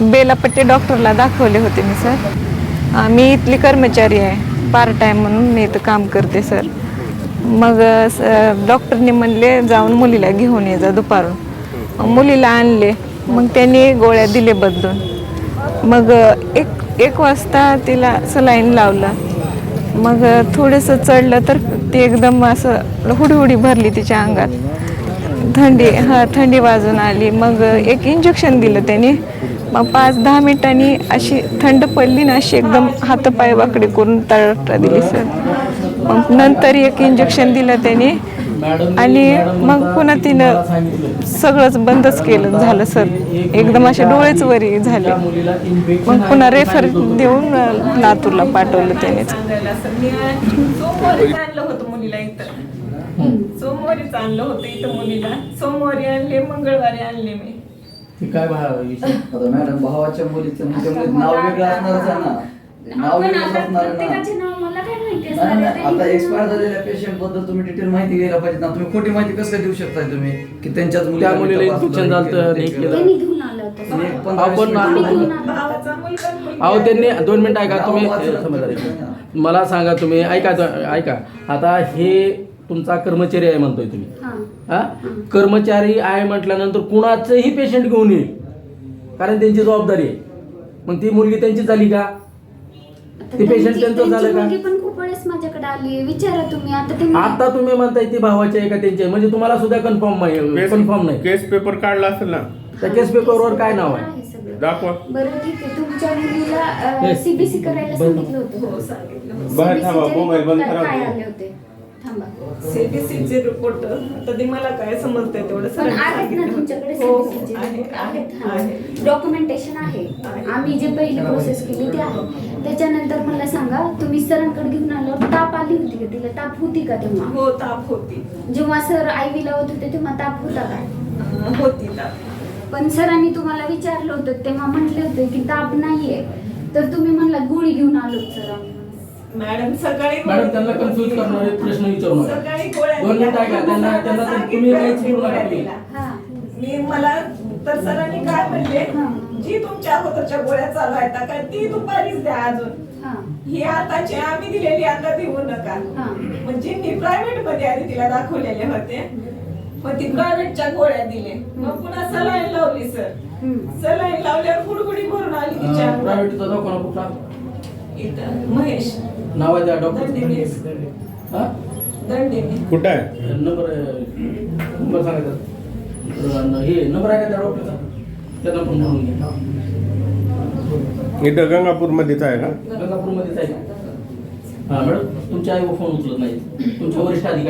बेलापट्टी डॉक्टरला दाखवले होते मी सर. मी इथली कर्मचारी आहे पार्ट टाईम म्हणून मी इथं काम करते सर. मग स- डॉक्टरने म्हणले जाऊन मुलीला घेऊन ये जा दुपारून. मुलीला आणले मग त्यांनी गोळ्या दिले बदलून. मग एक एक वाजता तिला सलाईन लावलं. मग थोडंसं चढलं तर ती एकदम असं हुडहुडी भरली तिच्या अंगात. थंडी हां थंडी वाजून आली. मग एक इंजेक्शन दिलं त्याने. मग पाच दहा मिनिटांनी अशी थंड पडली ना अशी एकदम हातपाय वाकडे करून तळटा दिली सर मग नंतर एक इंजेक्शन दिलं त्याने. आणि मग पुन्हा तिनं सगळंच बंदच केलं झालं सर एकदम असे डोळेच वरी झाले. मग पुन्हा रेफर देऊन लातूरला पाठवलं त्यानेच सोमवारी आणलं होतं मुलीला इथं. सोमवारीच आणलं होतं इथं मुलीला. सोमवारी आणले मंगळवारी आणले मी. ते काय भा- विषय आता मॅडम भावाच्या मुलीचं म्हणजे मुलीचं नाव वेगळं असणारच आहे ना. नाव वेगळं आता असणार प्रत्येकाचे ना. नाव मला काय माहिती नाही, असणार नाही, आहे? आता एक्सपायर नाव- झालेल्या पेशंटबद्दल तुम्ही डिटेल माहिती घ्यायला पाहिजे ना. तुम्ही खोटी माहिती कसं काय देऊ शकताय तुम्ही? की त्यांच्याच त्या मुलीला तपासलं, infection हे झालं, केलं, ते हे केलं. त्यांनी घेऊन आलं होतं. आणि एक पंधरा आपण मिनिटं. भावाचा मुलगा मुलगी अहो त्यांनी दोन मिनिटं ऐका तुम्ही. मला सांगा तुम्ही ऐका ऐका. आता हे तुमचा कर्मचारी आहे म्हणतोय तुम्ही. हां. हा? कर्मचारी आहे म्हटल्यानंतर कुणाचंही पेशंट घेऊन येईल कारण त्यांची जबाबदारी आहे. मग ती मुलगी त्यांची झाली का? ते patient त्यांची- झालं का? मुलगी पण खूप वेळेस माझ्याकडे आली. विचारा तुम्ही. आता ते आता तुम्ही म्हणताय ती भावाची आहे का त्यांची आहे? म्हणजे तुम्हाला सुद्धा कन्फर्म नाही. कन्फर्म नाही. केस पेपर काढला असेल ना? त्या केस पेपरवर काय नाव आहे. दाखवा. बरं ठीक आहे. तुमच्या मुलीला सीबीसी करायला बंद. सांगितलं होतं. हो. बाहेर थांबा, मोबाईल बंद करा. आले सीबीसीचे रिपोर्ट आता ते मला काय समजतंय तेवढं पण आहेत ना. तुमच्याकडे हो हो, CBC चे आहे report आहे आहेत. आहे डॉक्युमेंटेशन आहे. आहे. आम्ही जे पहिली प्रोसेस केली ते आहे. त्याच्यानंतर मला सांगा तुम्ही सरांकडे घेऊन आल्यावर ताप आली होती का तिला? ताप होती का तेव्हा? हो ताप होती. जेव्हा सर आय लावत होते तेव्हा ताप होता काय अं, होती ताप. पण सरांनी तुम्हाला विचारलं होतं तेव्हा म्हटले होते की ताप नाहीये. तर तुम्ही म्हणला गोळी घेऊन आलो सर. मॅडम सकाळी मॅडम त्यांना कन्फ्युज करणारे प्रश्न विचारू नका. सकाळी गोळ्या दोन दिल्या. मिनिटं ऐका त्यांना त्यांना तर तुम्ही काहीच बोलू नका तुम्ही. हा. मी मला तर सरांनी काय म्हणले. जी तुमच्या अगोदरच्या गोळ्या चालू आहेत काय ती दुपारीच द्या अजून. हा. ही आताची आम्ही दिलेली आता देऊ नका. हा. म्हणजे मी प्रायव्हेटमध्ये आधी तिला दाखवलेले होते. मग ती प्रायव्हेटच्या गोळ्या दिले. मग पुन्हा सलाईन लावली सर. हम्म. सलाईन लावल्यावर गुडगुडी भरून आली तिच्या अंगात. प्रायव्हेटचा दवाखाना कुठला? इथं. महेश. नाव आहे त्या डॉक्टर. हा? दंडिनी कुठं आहे? नंबर नंबर सांगायचा अं, हे नंबर आहे का त्या डॉक्टरचा? त्यांना पण म्हणून घ्या इथं गंगापूर मध्येच आहे का? गंगापूरमध्येच आहे. का? हा मॅडम तुमच्या आई फोन उचलत नाही तुमच्या वरिष्ठ अधिकारी